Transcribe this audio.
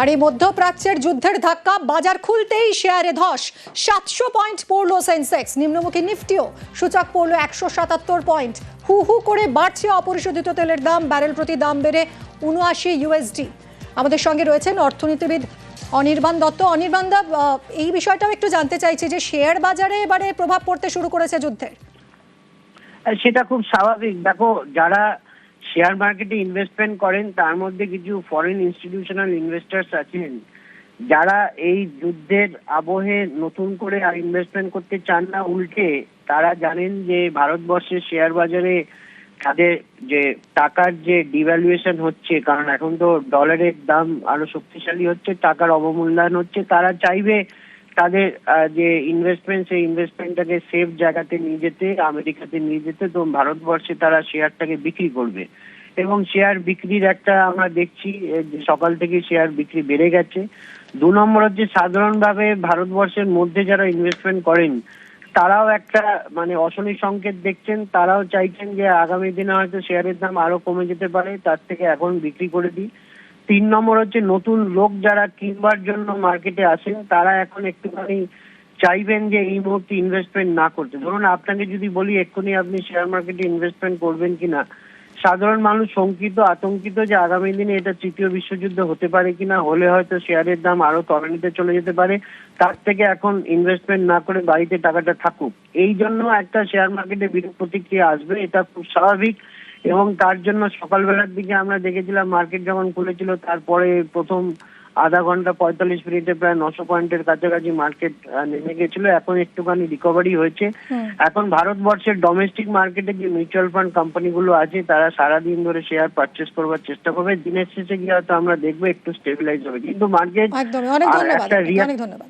আর এই মধ্যপ্রাচ্যের যুদ্ধের ধাক্কা বাজার খুলতেই শেয়ারে ধস। সাতশো পয়েন্ট পড়ল সেন্সেক্স, নিম্নমুখী নিফটিও সূচক পড়ল একশো সাতাত্তর পয়েন্ট। হু হু করে বাড়ছে অপরিশোধিত তেলের দাম, ব্যারেল প্রতি দাম বেড়ে উনআশি ইউএসডি আমাদের সঙ্গে রয়েছেন অর্থনীতিবিদ অনির্বাণ দত্ত। অনির্বাণ দা এই বিষয়টাও একটু জানতে চাইছি যে শেয়ার বাজারে এবারে প্রভাব পড়তে শুরু করেছে যুদ্ধের। সেটা খুব স্বাভাবিক। দেখো, যারা শেয়ার মার্কেটে ইনভেস্টমেন্ট করেন, তার মধ্যে কিছু ফরেন ইনস্টিটিউশনাল ইনভেস্টার্স আছেন, যারা এই যুদ্ধের আবহে নতুন করে আর ইনভেস্টমেন্ট করতে চান না, উল্টে তারা জানেন যে ভারতবর্ষের শেয়ার বাজারে তাদের যে টাকার যে ডিভ্যালুয়েশন হচ্ছে, কারণ এখন তো ডলারের দাম আরও শক্তিশালী হচ্ছে, টাকার অবমূল্যায়ন হচ্ছে, তারা চাইবে তাদের যে ইনভেস্টমেন্ট সেই ইনভেস্টমেন্টটাকে সেফ জায়গাতে নিয়ে যেতে, আমেরিকাতে নিয়ে যেতে, তো ভারতবর্ষে তারা শেয়ারটাকে বিক্রি করবে। এবং শেয়ার বিক্রির একটা আমরা দেখছি সকাল থেকে শেয়ার বিক্রি বেড়ে গেছে। দু নম্বর হচ্ছে সাধারণভাবে ভারতবর্ষের মধ্যে যারা ইনভেস্টমেন্ট করেন, তারাও একটা মানে অশনি সংকেত দেখছেন। তারাও চাইছেন যে আগামী দিনে হয়তো শেয়ারের দাম আরও কমে যেতে পারে, তার থেকে এখন বিক্রি করে দিই। তিন নম্বর হচ্ছে নতুন লোক যারা কিনবার জন্য মার্কেটে আসেন, তারা এখন একটুখানি চাইবেন যে এই মুহূর্তে ইনভেস্টমেন্ট না করতে। ধরুন আপনাকে যদি বলি, এক্ষুনি আপনি শেয়ার মার্কেটে ইনভেস্টমেন্ট করবেন কিনা? সাধারণ মানুষ শঙ্কিত, আতঙ্কিত যে আগামী দিনে এটা তৃতীয় বিশ্বযুদ্ধ হতে পারে কিনা, হলে হয়তো শেয়ারের দাম আরও তলানিতে চলে যেতে পারে। তার থেকে এখন ইনভেস্টমেন্ট না করে বাড়িতে টাকাটা থাকুক। এই জন্য একটা শেয়ার মার্কেটে বিরূপ প্রতিক্রিয়া আসবে, এটা খুব স্বাভাবিক। এবং তার জন্য সকালবেলার দিকে আমরা দেখেছিলাম মার্কেট যখন খুলেছিল তারপরে প্রথম আধা ঘণ্টা পঁয়তাল্লিশ মিনিটে প্রায় নশো পয়েন্টের কাছাকাছি মার্কেট নেমে গেছিল। এখন একটুখানি রিকভারি হয়েছে। এখন ভারতবর্ষের ডোমেস্টিক মার্কেটে যে মিউচুয়াল ফান্ড কোম্পানিগুলো আছে তারা সারাদিন ধরে শেয়ার পারচেস করবার চেষ্টা করবে। দিনের শেষে গিয়ে হয়তো আমরা দেখব একটু স্টেবিলাইজ হবে। কিন্তু মার্কেট একটা ধন্যবাদ।